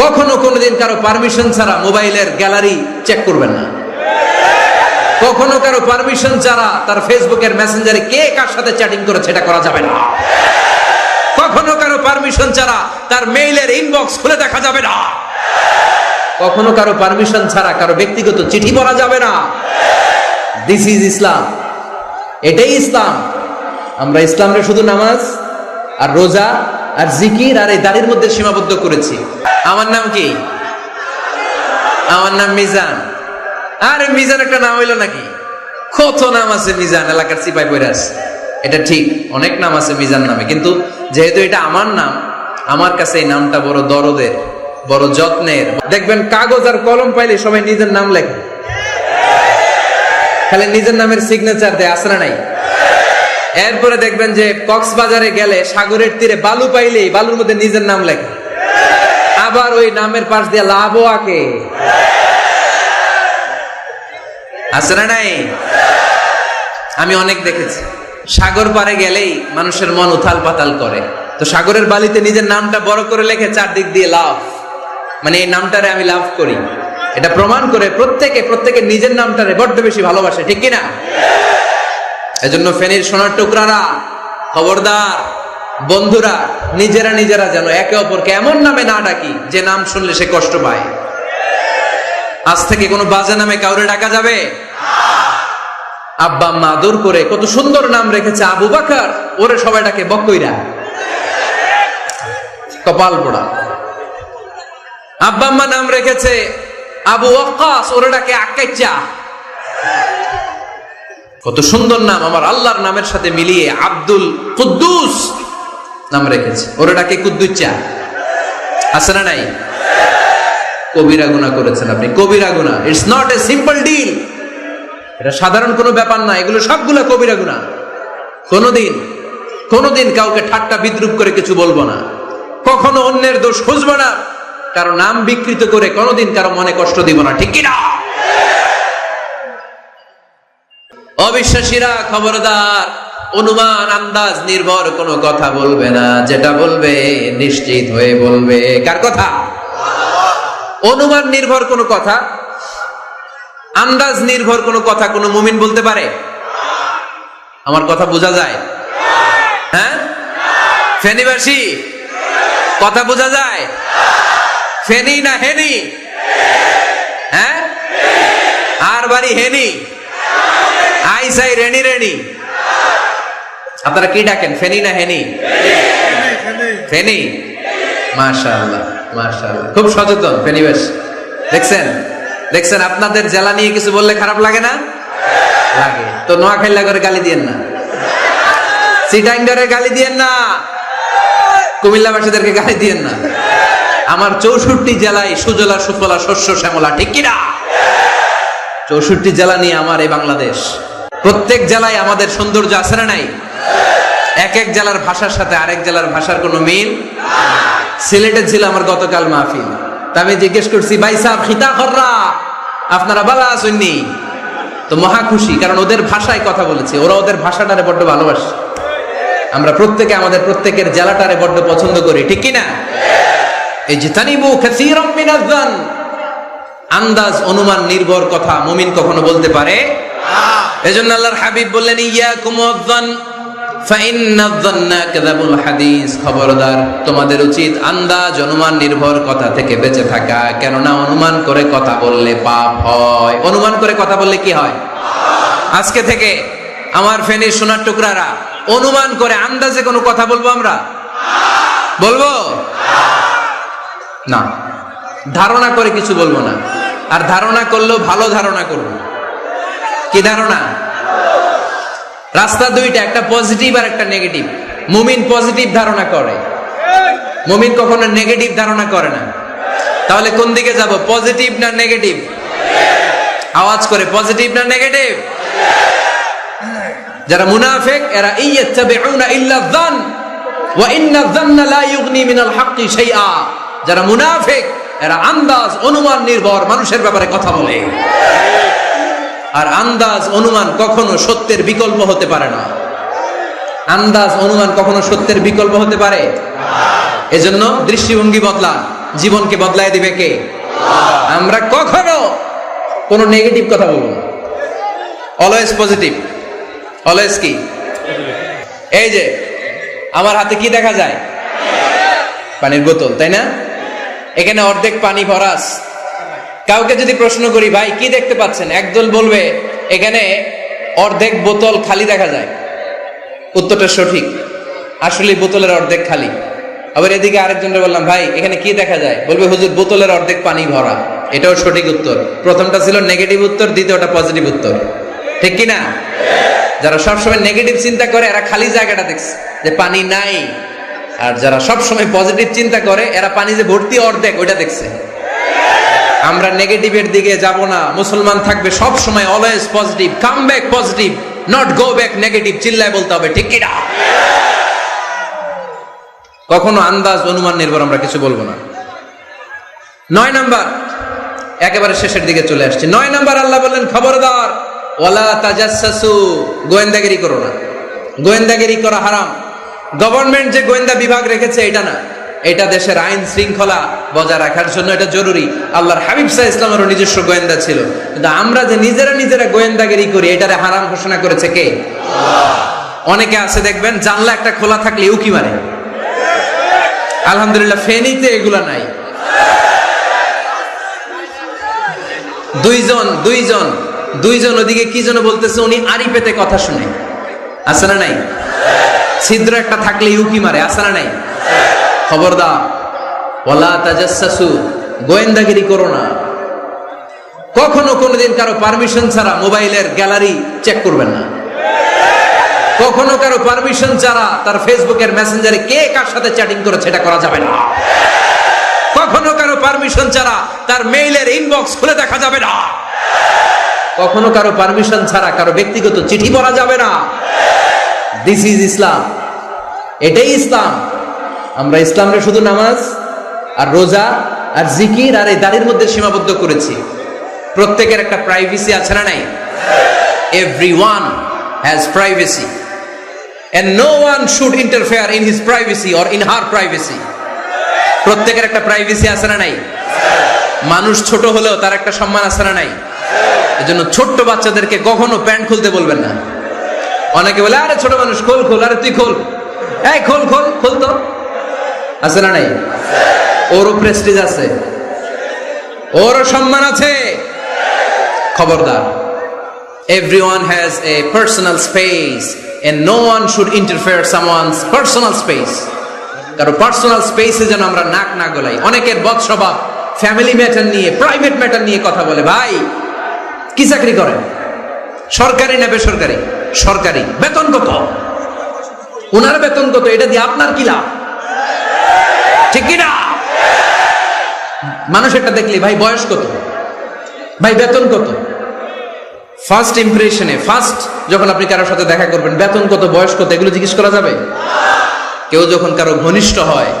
কখনো কোনোদিন কারও পারমিশন ছাড়া মোবাইলের গ্যালারি চেক করবেন না। কখনো কারও পারমিশন ছাড়া তার ফেসবুকের মেসেঞ্জারে কে কার সাথে চ্যাটিং করেছে এটা করা যাবে না। কখনো কারও পারমিশন ছাড়া তার মেইলের ইনবক্স খুলে দেখা যাবে না। কখনো কারও পারমিশন ছাড়া কারও ব্যক্তিগত চিঠি পড়া যাবে না। দিস ইজ ইসলাম এটাই ইসলাম আমরা ইসলামরে শুধু নামাজ আর রোজা আর জিকির আর এই দাড়ির মধ্যে সীমাবদ্ধ করেছি। আমার নাম কি? আমার নাম মিজান। আরে মিজান একটা নাম হইল নাকি? কত নাম আছে মিজান? এলাকার সিপাই বৈরাস এটা ঠিক, অনেক নাম আছে মিজান নামে। কিন্তু যেহেতু এটা আমার নাম, আমার কাছে এই নামটা বড় দরদের, বড় যত্নের। দেখবেন কাগজ আর কলম পাইলে সবাই নিজের নাম লেখে। খালি নিজের নামের সিগনেচার দেয় আসলে নাই? এরপরে দেখবেন যে কক্সবাজারে গেলে সাগরের তীরে বালু পাইলেই বালুর মধ্যে নিজের নাম লেখে। আবার ওই নামের পাশ দিয়ে লাভও আঁকে। আছে না নাই? আমি অনেক দেখেছি। সাগর পারে গেলেই মানুষের মন উথাল পাতাল করে। তো সাগরের বালিতে নিজের নামটা বড় করে লেখে চারদিক দিয়ে লাভ। মানে এই নামটারে আমি লাভ করি। এটা প্রমাণ করে প্রত্যেকে প্রত্যেকে নিজের নামটারে বড্ড বেশি ভালোবাসে, ঠিক কিনা? এজন্য ফেনীর সোনার টুকরারা, খবরদার, বন্ধুরা, নিজেরা নিজেরা যেন একে অপরকে এমন নামে না ডাকি, যে নাম শুনলে সে কষ্ট পায়। আজ থেকে কোনো বাজে নামে কাউরে ডাকা যাবে? আব্বা আম্মা আদর করে কত সুন্দর নাম রেখেছে আবু বাকার, ওরে সবাই ডাকে বকইরা। কপাল পোড়া। আব্বা আম্মা নাম রেখেছে আবু ওয়াক্কাস, ওরে ডাকে আকাইচা কত সুন্দর নাম আমার আল্লাহর নামের সাথে মিলিয়ে আব্দুল কুদ্দুস নাম রেখেছে। ওরে ডাকে কুদ্দুচ্চা। আছে না নাই? কবিরা গুণা করেছেন আপনি। কবিরা গুণা it's not a simple deal এটা সাধারণ কোনো ব্যাপার না। এগুলো সবগুলো কবিরা গুণা কোনোদিন কোনোদিন কাউকে ঠাট্টা বিদ্রুপ করে কিছু বলব না। কখনো অন্যের দোষ খুঁজবো না। কারও নাম বিকৃত করে কোনোদিন কারও মনে কষ্ট দিব না। ঠিক কিনা? অবিশ্বাসীরা খবরদার, অনুমান, আন্দাজ, নির্ভর, কোনো কথা বলবে না। যেটা বলবে নিশ্চিত হয়ে বলবে। কার কথা? অনুমান, নির্ভর, কোনো কথা? আন্দাজ, নির্ভর, কোনো কথা কোনো মুমিন বলতে পারে? আমার কথা বোঝা যায়? হ্যাঁ? ফেনীবাসী? কথা বোঝা যায়? ফেনি না হেনি? হ্যাঁ? আর বাড়ি হেনি? আই সাই রেনি রেনি। আপনারা কি ডাকেন? ফেনি না হেনি? ফেনি। মাশাআল্লাহ মাশাআল্লাহ। খুব সচেতন ফেনিবাস দেখছেন? দেখছেন? আপনাদের জেলা নিয়ে কিছু বললে খারাপ লাগে না? লাগে। তো নোয়াখাইলা করে গালি দিয়েন না। সিটাইন্ডারে গালি দিয়েন না। কুমিল্লাবাসীদেরকে গালি দিয়েন না। আমার চৌষট্টি জেলায় সুজলা, সুফলা, শস্য, শ্যামলা, ঠিক কিনা? চৌষট্টি জেলা নিয়ে আমার এই বাংলাদেশ। প্রত্যেক জেলায় আমাদের সৌন্দর্য আছে না নাই? এক এক জেলার ভাষার সাথে আরেক জেলার ভাষার কোনো মিল সিলেটে ছিল আমার গতকাল মাহফিল। তা আমি জিজ্ঞেস করছি, ভাই সাহেব, খিতা খররা? আপনারা বালা আসেননি তো মহা খুশি, কারণ ওদের ভাষায় কথা বলেছি। ওরা ওদের ভাষাটারে বড্ড ভালোবাসে। আমরা প্রত্যেকে আমাদের প্রত্যেকের জেলাটারে বড্ড পছন্দ করি, ঠিক কিনা? এই যে তানিবু কাসীরাম মিনাজ-জান আন্দাজ, অনুমান, নির্ভর কথা মুমিন কখনো বলতে পারে এজন্য আল্লাহর হাবিব বললেন ফাইন্নাজ-জান্না হাদিস। খবরদার, তোমাদের উচিত আন্দাজ, অনুমান, নির্ভর কথা থেকে বেঁচে থাকা। কেননা অনুমান করে কথা বললে পাপ হয়। অনুমান করে কথা বললে কি হয়? আজকে থেকে আমার ফেনীর সোনার টুকরারা, অনুমান করে আন্দাজে কোনো কথা বলব আমরা? বলব? না। ধারণা করে কিছু বলব না। আর ধারণা করলেও ভালো ধারণা করব। কি ধারণা? রাস্তা দুইটা, একটা পজিটিভ আর একটা নেগেটিভ মুমিন পজিটিভ ধারণা করে। মুমিন কখনো নেগেটিভ ধারণা করে না। তাহলে কোন দিকে যাব পজিটিভ না নেগেটিভ আওয়াজ করে পজিটিভ না নেগেটিভ যারা মুনাফিক, এরা ইয়াত্তাবিউনা ইল্লা যান, ওয়া ইন্না যান্না লা ইউগনি মিনাল হাক্কি শাইআ। যারা মুনাফিক, এরা আন্দাজ, অনুমান নির্ভর, মানুষের ব্যাপারে কথা বলে। আর আন্দাজ অনুমান কখনো সত্যের বিকল্প হতে পারে না। আন্দাজ অনুমান কখনো সত্যের বিকল্প হতে পারে? এজন্য দৃষ্টিভঙ্গি বদলান। জীবনকে বদলায় দিবে কে? আমরা কখনো কোনো নেগেটিভ কথা বলব অলওয়েজ পজিটিভ অলওয়েজ কি? এই যে, আমার হাতে কি দেখা যায়? পানির বোতল, তাই না? এখানে অর্ধেক পানি ভরাস। কাউকে যদি প্রশ্ন করি, ভাই, কি দেখতে পাচ্ছেন? একদল বলবে, এখানে অর্ধেক বোতল খালি দেখা যায়। উত্তরটা সঠিক। আসলে বোতলের অর্ধেক খালি। আবার এদিকে আরেকজনকে বললাম, ভাই, এখানে কি দেখা যায়? বলবে, হুজুর, বোতলের অর্ধেক পানি ভরা। এটাও সঠিক উত্তর। প্রথমটা ছিল নেগেটিভ উত্তর, দ্বিতীয়টা পজিটিভ উত্তর। ঠিক কি না যারা সবসময় নেগেটিভ চিন্তা করে, এরা খালি জায়গাটা দেখছে, যে পানি নাই। আর যারা সবসময় পজিটিভ চিন্তা করে, এরা পানি যে ভর্তি অর্ধেক, ওইটা দেখছে। আমরা নেগেটিভের দিকে যাব না। মুসলমান থাকবে সব সময় always positive come back positive not go back negative চিল্লায় বলতে হবে, ঠিক কিনা? কখনো আন্দাজ, অনুমান, নির্ভর আমরা কিছু বলব না। নয় নাম্বার, একেবারে শেষের দিকে চলে আসছে। নয় নাম্বার, আল্লাহ বললেন, খবরদার, ওয়ালা তাজাসসু গোয়েন্দাগিরি করো না। গোয়েন্দাগিরি করা হারাম। গভর্নমেন্ট যে গোয়েন্দা বিভাগ রেখেছে, এটা না। এটা দেশের আইন শৃঙ্খলা বজায় রাখার জন্য এটা জরুরি। আল্লাহর হাবিব সাহ ইসলামেরও নিজস্ব গোয়েন্দা ছিল। কিন্তু আমরা যে নিজেরা নিজেরা গোয়েন্দাগিরি করি এটারে হারাম ঘোষণা করেছে কে? অনেকে আছে দেখবেন জানলা একটা খোলা থাকলে উকি মারে। আলহামদুলিল্লাহ ফেনীতে এগুলা নাই। দুইজন দুইজন দুইজন ওদিকে কি যেন বলতেছে উনি আড়ি পেতে কথা শুনে। আছে না নাই? ছিদ্র একটা থাকলে ইউকি মারে আছে না নাই? খবরদার। ওলা তাজাসসু গোয়েন্দাগিরি করো না। কখনো কোনোদিন কারও পারমিশন ছাড়া মোবাইলের গ্যালারি চেক করবেন না। কখনো কারও পারমিশন ছাড়া তার ফেসবুকের মেসেঞ্জারে কে কার সাথে চ্যাটিং করেছে এটা করা যাবে না। কখনো কারও পারমিশন ছাড়া তার মেইলের ইনবক্স খুলে দেখা যাবে না। কখনো কারও পারমিশন ছাড়া কারও ব্যক্তিগত চিঠি পড়া যাবে না। দিস ইজ ইসলাম এটাই ইসলাম আমরা ইসলামরে শুধু নামাজ আর রোজা আর জিকির আর এই দাড়ির মধ্যে সীমাবদ্ধ করেছি। প্রত্যেকের একটা প্রাইভেসি আছে না নাই? Every one has privacy and no one should interfere in his privacy or in her privacy প্রত্যেকের একটা প্রাইভেসি আছে না নাই? মানুষ ছোট হলেও তার একটা সম্মান আছে না নাই? এজন্য ছোট্ট বাচ্চাদেরকে কখনো প্যান্ট খুলতে বলবেন না। অনেকে বলে, আরে ছোট মানুষ, খোল খোল, আরে তুই খোল। এই খোল খোল খোল তো। আছে না নাই? ওরও প্রেস্টিজ আছে। ওরও সম্মান আছে। খবরদার। Everyone has a personal space and no one should interfere someone's personal space. কারও পার্সোনাল স্পেসে যেন আমরা নাক না গলাই। অনেকের বদ স্বভাব ফ্যামিলি ম্যাটার নিয়ে প্রাইভেট ম্যাটার নিয়ে কথা বলে, ভাই, কি চাকরি করেন? সরকারি না বেসরকারি? সরকারি। বেতন কত? ওনার বেতন কত? এটা দিয়ে আপনার কি লাভ? ঠিক কি না মানুষ একটা দেখলি, ভাই, বয়স কত? ভাই, বেতন কত? ফার্স্ট ইমপ্রেশনে ফার্স্ট যখন আপনি কারোর সাথে দেখা করবেন, বেতন কত, বয়স কত? এগুলো জিজ্ঞেস করা যাবে? কেউ যখন কারও ঘনিষ্ঠ হয়,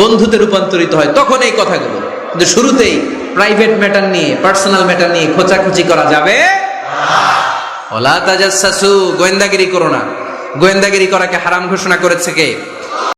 বন্ধুতে রূপান্তরিত হয়, তখন এই কথাগুলো। কিন্তু শুরুতেই প্রাইভেট ম্যাটার নিয়ে পার্সোনাল ম্যাটার নিয়ে খোঁচাখুচি করা যাবে ওলা তাজাসসু গোয়েন্দাগিরি করো না। গোয়েন্দাগিরি করাকে হারাম ঘোষণা করেছে কে?